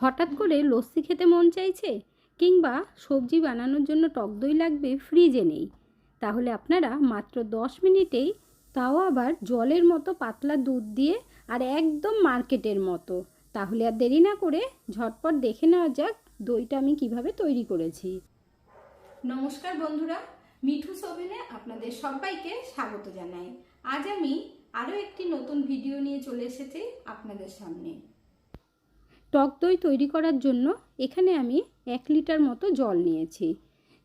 হঠাৎ করে লস্যি খেতে মন চাইছে কিংবা সবজি বানানোর জন্য টক দই লাগবে ফ্রিজে নেই। তাহলে আপনারা মাত্র দশ মিনিটেই তাও আবার জলের মতো পাতলা দুধ দিয়ে আর একদম মার্কেটের মতো। তাহলে আর দেরি না করে ঝটপট দেখে নেওয়া যাক দইটা আমি কীভাবে তৈরি করেছি। নমস্কার বন্ধুরা, মিঠু সোভেনে আপনাদের সবাইকে স্বাগত জানাই। আজ আমি আরও একটি নতুন ভিডিও নিয়ে চলে এসেছি আপনাদের সামনে। টক দই তৈরি করার জন্য এখানে আমি এক লিটার মতো জল নিয়েছি।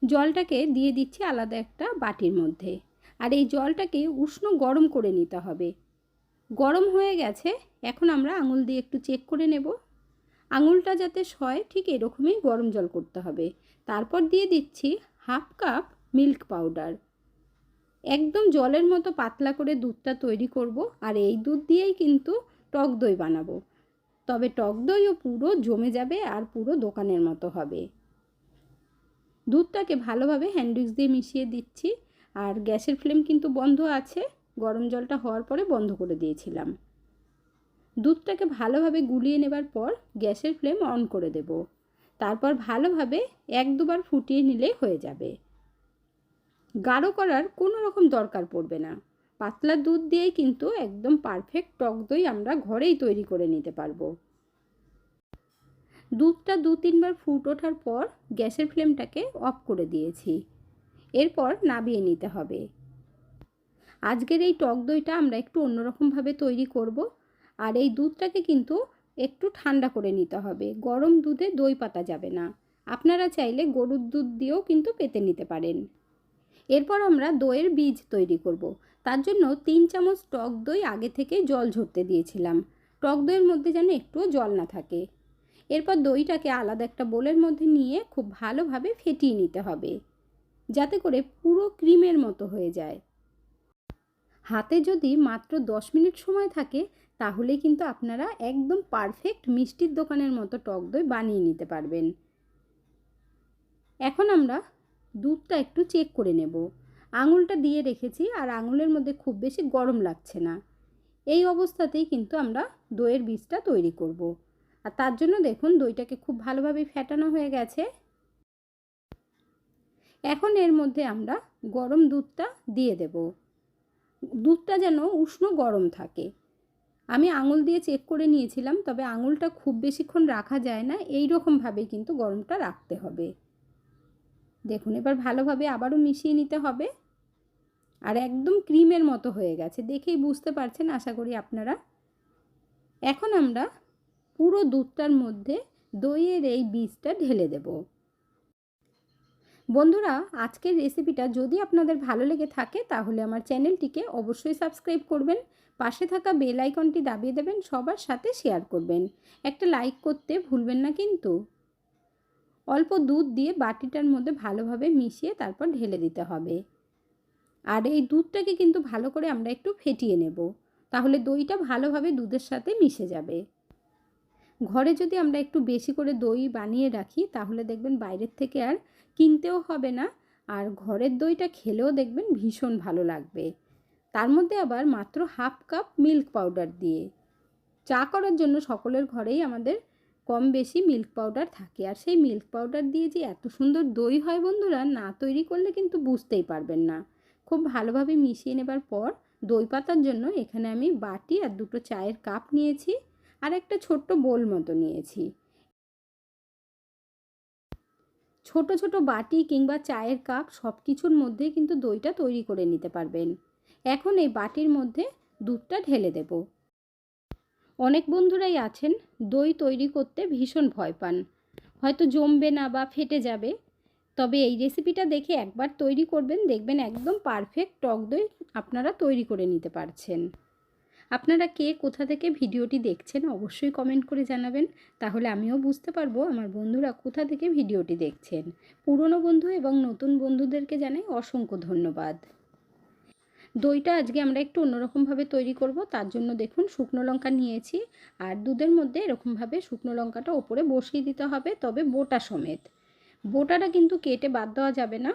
জলটাকে দিয়ে দিচ্ছি আলাদা একটা বাটির মধ্যে। আর এই জলটাকে উষ্ণ গরম করে নিতে হবে। গরম হয়ে গেছে, এখন আমরা আঙুল দিয়ে একটু চেক করে নেব। আঙুলটা যাতে সয়, ঠিক এরকমই গরম জল করতে হবে। তারপর দিয়ে দিচ্ছি হাফ কাপ মিল্ক পাউডার। একদম জলের মতো পাতলা করে দুধটা তৈরি করব। আর এই দুধ দিয়েই কিন্তু টক দই বানাবো। তবে টক দইও পুরো জমে যাবে আর পুরো দোকানের মতো হবে। দুধটাকে ভালোভাবে হ্যান্ডউইক্স দিয়ে মিশিয়ে দিচ্ছি আর গ্যাসের ফ্লেম কিন্তু বন্ধ আছে। গরম জলটা হওয়ার পরে বন্ধ করে দিয়েছিলাম। দুধটাকে ভালোভাবে গুলিয়ে নেবার পর গ্যাসের ফ্লেম অন করে দেব। তারপর ভালোভাবে এক দুবার ফুটিয়ে নিলেই হয়ে যাবে। গাঢ় করার কোনো রকম দরকার পড়বে না। পাতলা দুধ দিয়েই কিন্তু একদম পারফেক্ট টক দই আমরা ঘরেই তৈরি করে নিতে পারব। দুধটা দু তিনবার ফুট ওঠার পর গ্যাসের ফ্লেমটাকে অফ করে দিয়েছি। এরপর নাবিয়ে নিতে হবে। আজকের এই টক দইটা আমরা একটু অন্যরকমভাবে তৈরি করব আর এই দুধটাকে কিন্তু একটু ঠান্ডা করে নিতে হবে। গরম দুধে দই পাতা যাবে না। আপনারা চাইলে গরুর দুধ দিয়েও কিন্তু পেতে নিতে পারেন। এরপর আমরা দইয়ের বীজ তৈরি করব। তার জন্য তিন চামচ টক দই আগে থেকে জল ঝরতে দিয়েছিলাম। টক দইয়ের মধ্যে যেন একটুও জল না থাকে। এরপর দইটাকে আলাদা একটা বোলের মধ্যে নিয়ে খুব ভালোভাবে ফেটিয়ে নিতে হবে, যাতে করে পুরো ক্রিমের মতো হয়ে যায়। হাতে যদি মাত্র দশ মিনিট সময় থাকে, তাহলে কিন্তু আপনারা একদম পারফেক্ট মিষ্টির দোকানের মতো টক দই বানিয়ে নিতে পারবেন। এখন আমরা দুধটা একটু চেক করে নেব। আঙুলটা দিয়ে রেখেছি আর আঙুলের মধ্যে খুব বেশি গরম লাগছে না। এই অবস্থাতেই কিন্তু আমরা দইয়ের বীজটা তৈরি করব। আর তার জন্য দেখুন দইটাকে খুব ভালোভাবে ফেটানো হয়ে গেছে। এখন এর মধ্যে আমরা গরম দুধটা দিয়ে দেব। দুধটা যেন উষ্ণ গরম থাকে। আমি আঙুল দিয়ে চেক করে নিয়েছিলাম, তবে আঙুলটা খুব বেশিক্ষণ রাখা যায় না এই রকমভাবেই কিন্তু গরমটা রাখতে হবে। দেখুন, এবার ভালোভাবে আবারও মিশিয়ে নিতে হবে। আর একদম ক্রিমের মতো হয়ে গেছে, দেখেই বুঝতে পারছেন, আশা করি আপনারা। এখন আমরা পুরো দুধটার মধ্যে দইয়ের এই বীজটা ঢেলে দেব। বন্ধুরা, আজকের রেসিপিটা যদি আপনাদের ভালো লেগে থাকে, তাহলে আমার চ্যানেলটিকে অবশ্যই সাবস্ক্রাইব করবেন, পাশে থাকা বেল আইকনটি দাবিয়ে দেবেন, সবার সাথে শেয়ার করবেন। একটা লাইক করতে ভুলবেন না কিন্তু। অল্প দুধ দিয়ে বাটিটার মধ্যে ভালোভাবে মিশিয়ে তারপর ঢেলে দিতে হবে। আর এই দুধটাকে কিন্তু ভালো করে আমরা একটু ফেটিয়ে নেব। তাহলে দইটা ভালোভাবে দুধের সাথে মিশে যাবে। ঘরে যদি আমরা একটু বেশি করে দই বানিয়ে রাখি, তাহলে দেখবেন বাইরের থেকে আর কিনতেও হবে না। আর ঘরের দইটা খেলেও দেখবেন ভীষণ ভালো লাগবে। তার মধ্যে আবার মাত্র হাফ কাপ মিল্ক পাউডার দিয়ে। চা করার জন্য সকলের ঘরেই আমাদের কম বেশি মিল্ক পাউডার থাকে। আর সেই মিল্ক পাউডার দিয়ে যে এত সুন্দর দই হয় বন্ধুরা, না তৈরি করলে কিন্তু বুঝতেই পারবেন না। খুব ভালোভাবে মিশিয়ে নেবার পর দই পাতার জন্য এখানে আমি বাটি আর দুটো চায়ের কাপ নিয়েছি। আর একটা ছোট্ট বোল মতো নিয়েছি। ছোট ছোট বাটি কিংবা চায়ের কাপ সব কিছুর মধ্যে কিন্তু দইটা তৈরি করে নিতে পারবেন। এখন এই বাটির মধ্যে দুধটা ঢেলে দেব। অনেক বন্ধুরাই আছেন, দই তৈরি করতে ভীষণ ভয় পান। হয়তো জমবে না বা ফেটে যাবে। তবে এই রেসিপিটা দেখে একবার তৈরি করবেন, দেখবেন একদম পারফেক্ট টক দই আপনারা তৈরি করে নিতে পারছেন। আপনারা কে, কোথা থেকে ভিডিওটি দেখছেন অবশ্যই কমেন্ট করে জানাবেন। তাহলে আমিও বুঝতে পারব আমার বন্ধুরা কোথা থেকে ভিডিওটি দেখছেন। পুরনো বন্ধু এবং নতুন বন্ধুদেরকে জানাই অসংখ্য ধন্যবাদ। দইটা আজকে আমরা একটু অন্যরকমভাবে তৈরি করব, তার জন্য দেখুন শুকনো লঙ্কা নিয়েছি। আর দুধের মধ্যে এরকমভাবে শুকনো লঙ্কাটা ওপরে বসিয়ে দিতে হবে, তবে বোটা সমেত। বোটাটা কিন্তু কেটে বাদ দেওয়া যাবে না।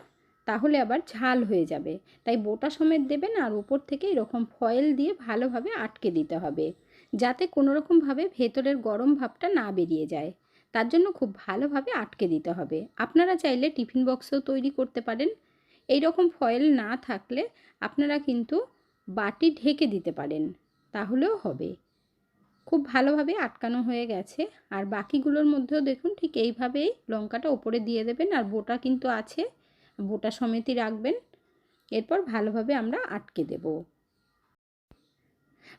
তাহলে আবার ঝাল হয়ে যাবে। তাই বোটা সমেত দেবেন আর উপর থেকে এরকম ফয়েল দিয়ে ভালোভাবে আটকে দিতে হবে, যাতে কোনো রকমভাবে ভেতরের গরম ভাবটা না বেরিয়ে যায়। তার জন্য খুব ভালোভাবে আটকে দিতে হবে। আপনারা চাইলে টিফিন বক্সও তৈরি করতে পারেন। এই রকম ফয়েল না থাকলে আপনারা কিন্তু বাটি ঢেকে দিতে পারেন। তাহলেও হবে। খুব ভালোভাবে আটকানো হয়ে গেছে। আর বাকিগুলোর মধ্যেও দেখুন ঠিক এইভাবেই লঙ্কাটা ওপরে দিয়ে দেবেন। আর বোটা কিন্তু আছে। বোটা সমেতই রাখবেন। এরপর ভালোভাবে আমরা আটকে দেব।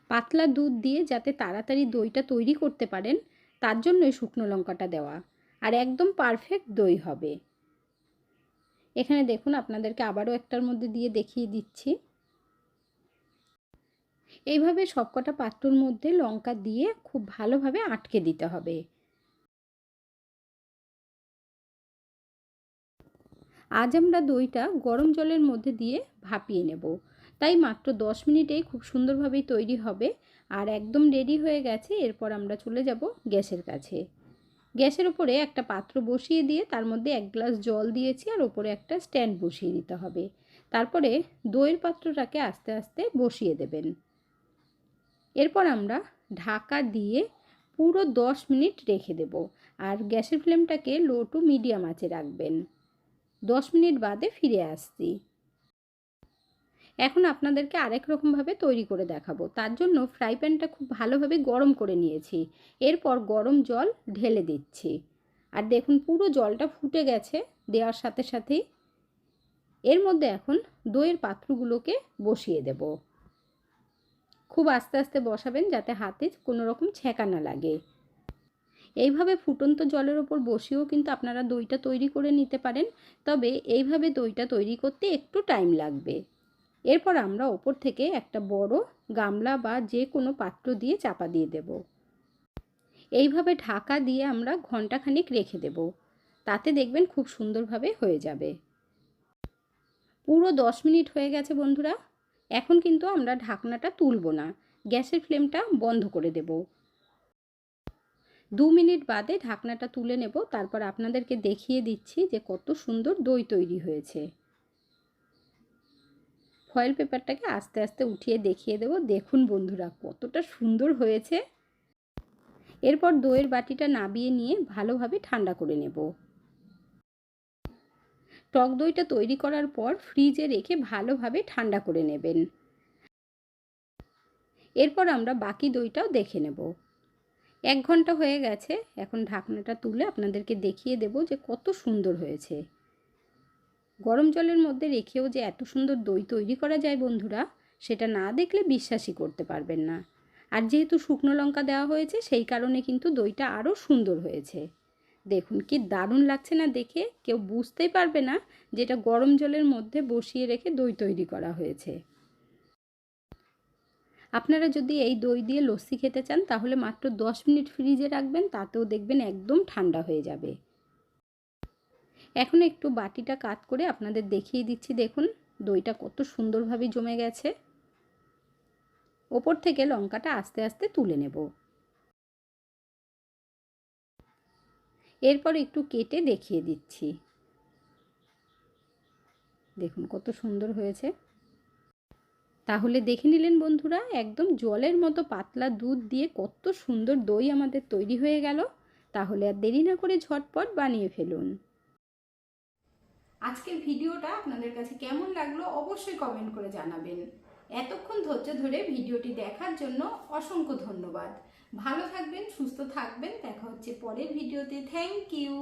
পাতলা দুধ দিয়ে যাতে তাড়াতাড়ি দইটা তৈরি করতে পারেন, তার জন্যই শুকনো লঙ্কাটা দেওয়া। আর একদম পারফেক্ট দই হবে। এখানে দেখুন, আপনাদেরকে আবারও একটার মধ্যে দিয়ে দেখিয়ে দিচ্ছি। এইভাবে সবকটা পাত্রর মধ্যে লঙ্কা দিয়ে খুব ভালোভাবে আটকে দিতে হবে। আজ আমরা দইটা গরম জলের মধ্যে দিয়ে ভাপিয়ে নেব। তাই মাত্র দশ মিনিটেই খুব সুন্দরভাবেই তৈরি হবে আর একদম রেডি হয়ে গেছে। এরপর আমরা চলে যাব গ্যাসের কাছে। গ্যাসের ওপরে একটা পাত্র বসিয়ে দিয়ে তার মধ্যে এক গ্লাস জল দিয়েছি আর ওপরে একটা স্ট্যান্ড বসিয়ে দিতে হবে। তারপরে দইয়ের পাত্রটাকে আস্তে আস্তে বসিয়ে দেবেন। এরপর আমরা ঢাকা দিয়ে পুরো দশ মিনিট রেখে দেব। আর গ্যাসের ফ্লেমটাকে লো টু মিডিয়াম আঁচে রাখবেন। দশ মিনিট বাদে ফিরে আসছি। এখন আপনাদেরকে আরেক রকমভাবে তৈরি করে দেখাবো। তার জন্য ফ্রাই প্যানটা খুব ভালোভাবে গরম করে নিয়েছি। এরপর গরম জল ঢেলে দিচ্ছি। আর দেখুন, পুরো জলটা ফুটে গেছে দেওয়ার সাথে সাথেই। এর মধ্যে এখন দইয়ের পাত্রগুলোকে বসিয়ে দেব। খুব আস্তে আস্তে বসাবেন যাতে হাতে কোনো রকম ছ্যাঁকা না লাগে। এইভাবে ফুটন্ত জলের ওপর বসিয়েও কিন্তু আপনারা দইটা তৈরি করে নিতে পারেন। তবে এইভাবে দইটা তৈরি করতে একটু টাইম লাগবে। এরপর আমরা ওপর থেকে একটা বড় গামলা বা যে কোনো পাত্র দিয়ে চাপা দিয়ে দেব। এইভাবে ঢাকা দিয়ে আমরা ঘন্টাখানিক রেখে দেব। তাতে দেখবেন খুব সুন্দরভাবে হয়ে যাবে। পুরো দশ মিনিট হয়ে গেছে বন্ধুরা। এখন কিন্তু আমরা ঢাকনাটা তুলব না। গ্যাসের ফ্লেমটা বন্ধ করে দেব। দু মিনিট বাদে ঢাকনাটা তুলে নেব। তারপর আপনাদেরকে দেখিয়ে দিচ্ছি যে কত সুন্দর দই তৈরি হয়েছে। ফয়েল পেপারটাকে আস্তে আস্তে উঠিয়ে দেখিয়ে দেব। দেখুন বন্ধুরা, কতটা সুন্দর হয়েছে। এরপর দইয়ের বাটিটা নাবিয়ে নিয়ে ভালোভাবে ঠান্ডা করে নেব। টক দইটা তৈরি করার পর ফ্রিজে রেখে ভালোভাবে ঠান্ডা করে নেবেন। এরপর আমরা বাকি দইটাও দেখে নেব। এক ঘণ্টা হয়ে গেছে, এখন ঢাকনাটা তুলে আপনাদেরকে দেখিয়ে দেব যে কত সুন্দর হয়েছে। গরম জলের মধ্যে রেখেও যে এত সুন্দর দই তৈরি করা যায় বন্ধুরা, সেটা না দেখলে বিশ্বাসই করতে পারবেন না। আর যেহেতু শুকনো লঙ্কা দেওয়া হয়েছে, সেই কারণে কিন্তু দইটা আরও সুন্দর হয়েছে। দেখুন কি দারুণ লাগছে না দেখে, কেউ বুঝতেই পারবে না যেটা গরম জলের মধ্যে বসিয়ে রেখে দই তৈরি করা হয়েছে। আপনারা যদি এই দই দিয়ে লস্যি খেতে চান, তাহলে মাত্র দশ মিনিট ফ্রিজে রাখবেন, তাতেও দেখবেন একদম ঠান্ডা হয়ে যাবে। এখন একটু বাটিটা কাত করে আপনাদের দেখিয়ে দিচ্ছি, দেখুন দইটা কত সুন্দরভাবে জমে গেছে। ওপর থেকে লঙ্কাটা আস্তে আস্তে তুলে নেব। এরপর একটু কেটে দেখিয়ে দিচ্ছি। দেখুন কত সুন্দর হয়েছে। তাহলে দেখে নিলেন বন্ধুরা, একদম জলের মতো পাতলা দুধ দিয়ে কত সুন্দর দই আমাদের তৈরি হয়ে গেল। তাহলে আর দেরি না করে ঝটপট বানিয়ে ফেলুন। আজকের ভিডিওটা আপনাদের কাছে কেমন লাগল অবশ্যই কমেন্ট করে জানাবেন। এতক্ষণ ধৈর্য ধরে ভিডিওটি দেখার জন্য অসংখ্য ধন্যবাদ। ভালো থাকবেন, সুস্থ থাকবেন, দেখা হচ্ছে পরের ভিডিওতে। Thank you.